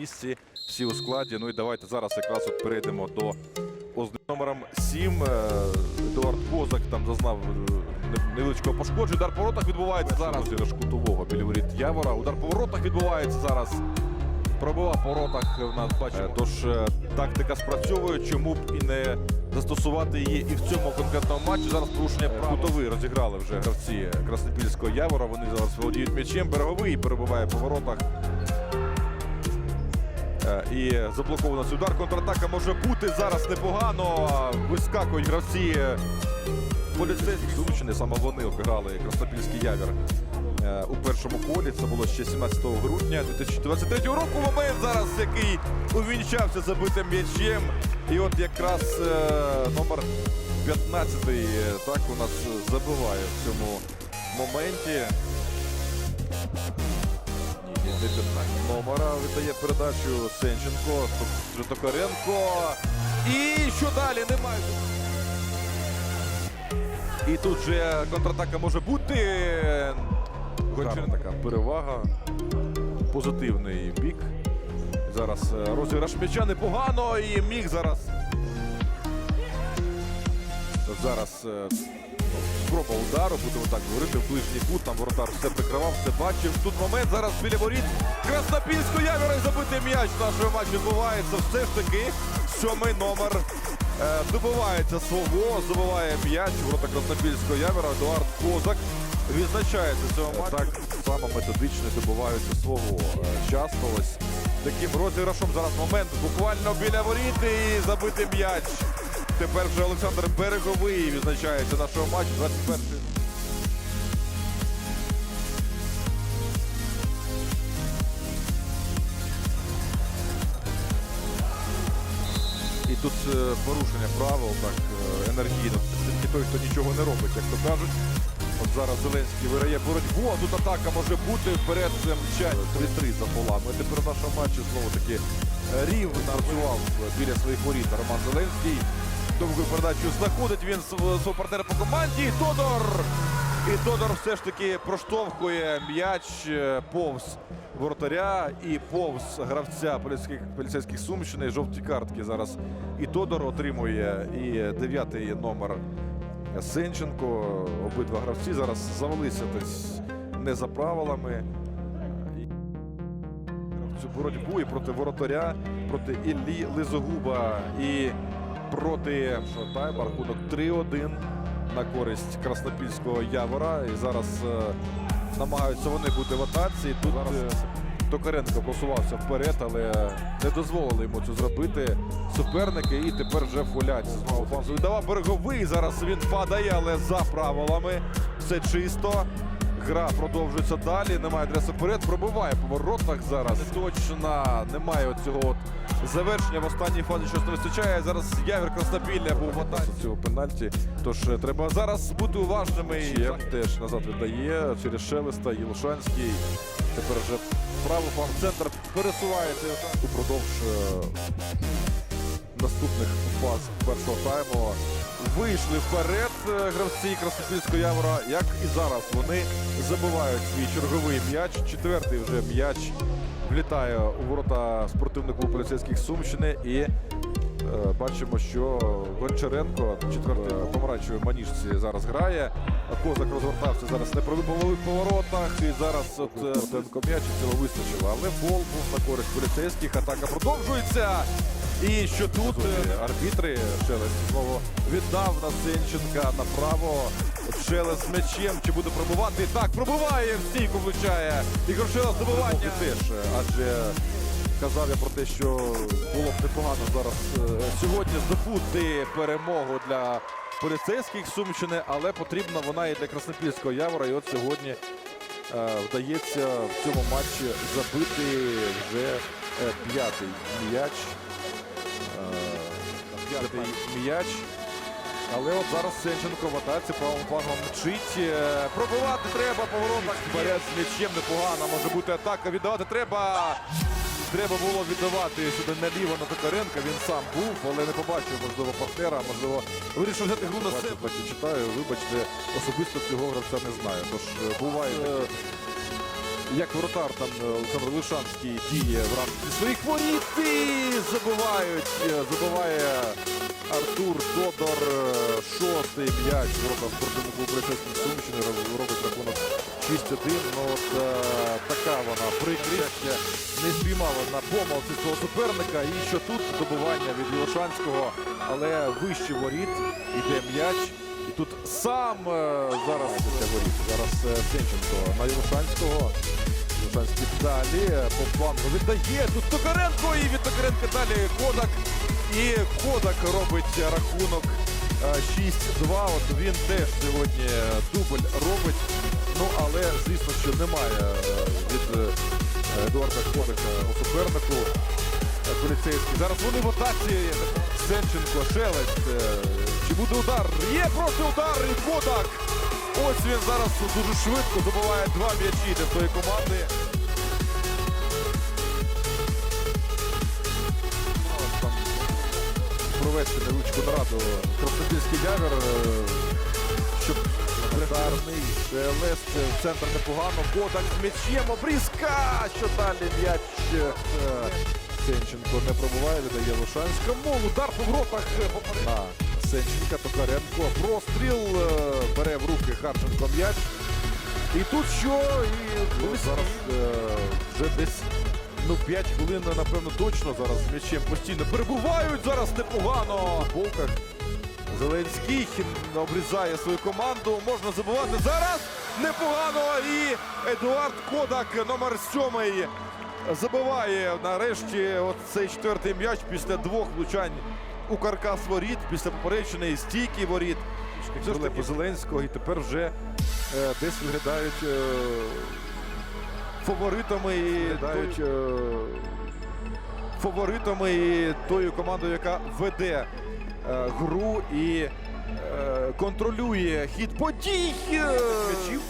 місці, всі у складі. Ну і давайте зараз якраз от перейдемо до номером 7. Е, Едуард Козак там зазнав е, невеличкого пошкодження. Удар по воротах відбувається зараз. Кутового біля воріт Явора. Удар по воротах відбувається зараз. Пробивав по воротах в нас бачимо. Тож е, тактика спрацьовує, чому б і не застосувати її і в цьому конкретному матчі. Зараз порушення. Кутовий розіграли вже гравці Краснопільського Явора. Вони зараз володіють м'ячем. Береговий перебуває по воротах. Е, І заблоковано цей удар. Контратака може бути зараз непогано. Вискакують гравці поліцейських Сумщини. Саме вони обіграли Краснопільський явір е, у першому колі. Це було ще 17 грудня 2023 року. Момент зараз, який увінчався забитим м'ячем. І от якраз е, номер 15 е, так у нас забиває в цьому моменті. Ні, не 15 номера віддає передачу Сенченко, Токаренко. І що далі? Немає. І тут же контратака може бути. Гончарна така перевага. Позитивний бік. Зараз е, розіграш м'яча непогано і міг зараз. Зараз е, спроба удару, будемо так говорити, в ближній кут, там воротар все прикривав, все бачив. Тут момент зараз біля воріт Краснопільського явіра і забитий м'яч нашого матчу відбувається. Все ж таки сьомий номер е, добивається свого, забиває м'яч. Ворота Краснопільського явіра. Едуард Козак відзначається в цьому матчі. Так само методично добиваються свого. Е, Часто ось таким розіграшом зараз момент буквально біля воріт і забитий м'яч. Тепер вже Олександр Береговий відзначається нашого матчу 21 І тут е, порушення правил так е, енергійно. Це той, хто нічого не робить, як то кажуть. От зараз Зеленський вирає боротьбу, а тут атака може бути. Вперед це мчать 3-3 за полами. Тепер в нашому матчі знову таки е, рів працював біля своїх воріт Роман Зеленський. Довгу передачу знаходить він св- свого партнера по команді. І Тодор! І Тодор все ж таки проштовхує м'яч е, повз воротаря і повз гравця поліцейських, поліцейських Сумщини. Жовті картки зараз. І Тодор отримує і дев'ятий номер Сенченко. Обидва гравці зараз завелися десь не за правилами. Цю боротьбу і проти воротаря, проти Іллі Лизогуба і проти Шотайм. Рахунок 3-1 на користь Краснопільського Явора. І зараз е, намагаються вони бути в атаці. Тут е, Токаренко просувався вперед, але не дозволили йому це зробити суперники. І тепер вже фулять знову фанзу. Віддавав береговий. Зараз він падає, але за правилами. Все чисто. Гра продовжується далі. Немає адреси вперед. Пробиває по воротах зараз. Точно немає оцього от завершення в останній фазі. Щось не вистачає. Зараз Явір Краснопілля був в атаці цього пенальті. Тож е, треба зараз бути уважними. Є теж назад віддає через Шелеста Єлшанський. Тепер вже право фан-центр пересувається упродовж е, наступних фаз першого тайму. Вийшли вперед гравці Краснопільського Явора, як і зараз. Вони забивають свій черговий м'яч. Четвертий вже м'яч влітає у ворота спортивного клубу поліцейських Сумщини. І е, бачимо, що Гончаренко, четвертий е, помаранчевій маніжці, зараз грає. Козак розвертався зараз не пробив по воротах. І зараз от е, Руденко м'яч цього вистачило. Але фол був на користь поліцейських. Атака продовжується. І що тут е, арбітри Шелест знову віддав на Сенченка направо. Шелест з м'ячем чи буде пробувати? Так, пробиває, в стійку влучає. Ігор Шелест добивання теж. Адже казав я про те, що було б непогано зараз е, сьогодні здобути перемогу для поліцейських Сумщини, але потрібна вона і для Краснопільського Явора. І от сьогодні е, вдається в цьому матчі забити вже п'ятий м'яч. Е, м'яч. Але от зараз Сенченко в атаці правим флангом мчить. Е, Пробивати треба по воротах. Вперед з м'ячем непогано. Може бути атака. Віддавати треба. Треба було віддавати сюди наліво на Токаренка. Він сам був, але не побачив, можливо, партнера. Можливо, вирішив взяти гру на себе. Читаю. Вибачте, особисто цього гравця не знаю. Тож е, буває. Як воротар там е, Олександр Лишанський діє в рамці своїх воріт і забивають. е, Забиває Артур Тодор. е, Шостий м'яч. Ворота спортивного клубу поліцейських Сумщини роб- робить рахунок 6-1. Ну от така вона прикрість. Не спіймала на помилці свого суперника. І що тут добивання від Єлошанського, але вище воріт. Іде м'яч. І тут сам зараз воріт. Зараз Сенченко на Єлошанського. Єлошанський далі е, по флангу віддає. Тут Токаренко і від Токаренка далі Кодак. І Кодак робить рахунок е, 6-2. От він теж сьогодні дубль робить. Ну, але звісно, що немає е, від е, Едуарда Кодака у супернику. Е, Поліцейський. Зараз вони в атаці. Сенченко, Шелест. Е, Чи буде удар? Є просто удар і Кодак. Ось він зараз дуже швидко забиває два м'ячі для своєї команди. Провести невеличку нараду Краснопільський явір, е, щоб Шелест в центр непогано. Кодак з м'ячем, обрізка! Що далі м'яч? е, Сенченко не пробуває, віддає Лошанському. Удар по воротах поперед- Токаренко. Простріл е, бере в руки Харченко м'яч. І тут що? І ну, зараз е, вже десь ну, 5 хвилин, напевно, точно зараз з м'ячем постійно перебувають. Зараз непогано. В футболках. Зеленський обрізає свою команду. Можна забувати. Зараз непогано. І Едуард Кодак, номер сьомий, забиває нарешті от цей четвертий м'яч після двох влучань у каркас воріт, після поперечної стійки воріт. Все ж таки Зеленського і тепер вже е, десь виглядають е, фаворитами і виглядають, е, фаворитами і тою командою, яка веде е, гру і е, контролює хід подій е,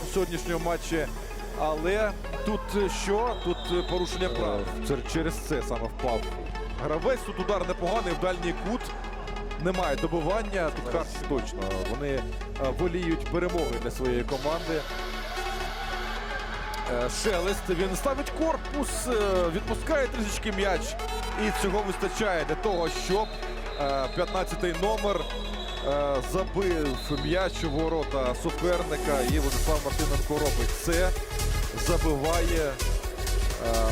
в сьогоднішньому матчі. Але тут е, що? Тут е, порушення прав. Чер- Через це саме впав. Гравець тут удар непоганий в дальній кут. Немає добивання. Тут Харків точно. Вони е, воліють перемоги для своєї команди. Е, Шелест він ставить корпус, е, відпускає трішечки м'яч. І цього вистачає для того, щоб е, 15-й номер забив м'яч у ворота суперника. І Владислав Мартиненко робить це. Забиває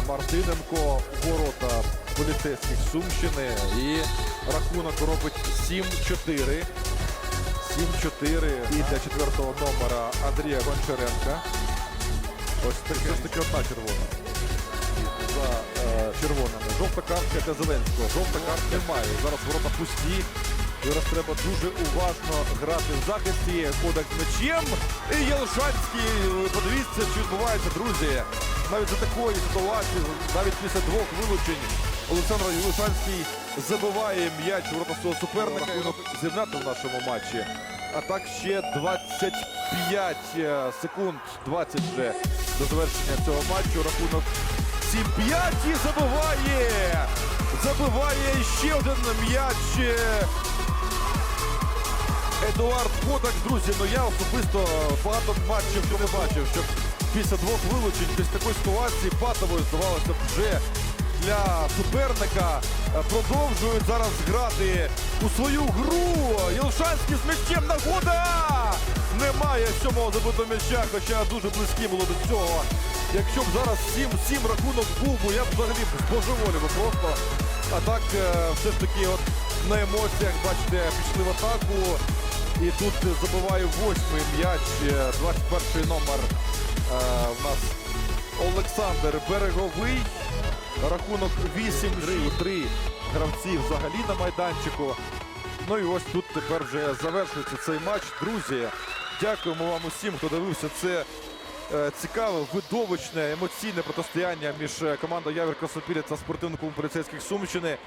Мартиненко у ворота поліцейських Сумщини. І рахунок робить 7-4. 7-4 і для четвертого номера Андрія Гончаренка. Ось таки, все ж таки одна червона. За е, червоними. Жовта картка для Зеленського. Жовта картка немає. Зараз ворота пусті. Зараз треба дуже уважно грати в захисті. Кодак з м'ячем. І Єлшанський. Подивіться, що відбувається, друзі. Навіть за такої ситуації, навіть після двох вилучень, Олександр Єлшанський забиває м'яч у ворота свого суперника. Рахунок зігнати в нашому матчі. А так ще 25 е, секунд, 20 вже до завершення цього матчу. Рахунок 7-5 і забиває! Забиває ще один м'яч. е, Едуард Кодак, друзі, ну я особисто багато матчів не бачив, щоб після двох вилучень, після такої ситуації патовою здавалося б вже для суперника е, продовжують зараз грати у свою гру. Єлшанський з м'ячем нагода! Немає сьомого забитого м'яча, хоча дуже близькі було до цього. Якщо б зараз 7-7 рахунок був, бо я б взагалі збожеволів просто. А так е, все ж таки от на емоціях, бачите, пішли в атаку. І тут забиває восьмий м'яч, е, 21 номер е, в нас Олександр Береговий. Рахунок 8-3 гравці взагалі на майданчику. Ну і ось тут тепер вже завершується цей матч. Друзі, дякуємо вам усім, хто дивився це е, цікаве, видовищне, емоційне протистояння між е, командою Явір Краснопілець та спортивним поліцейських Сумщини.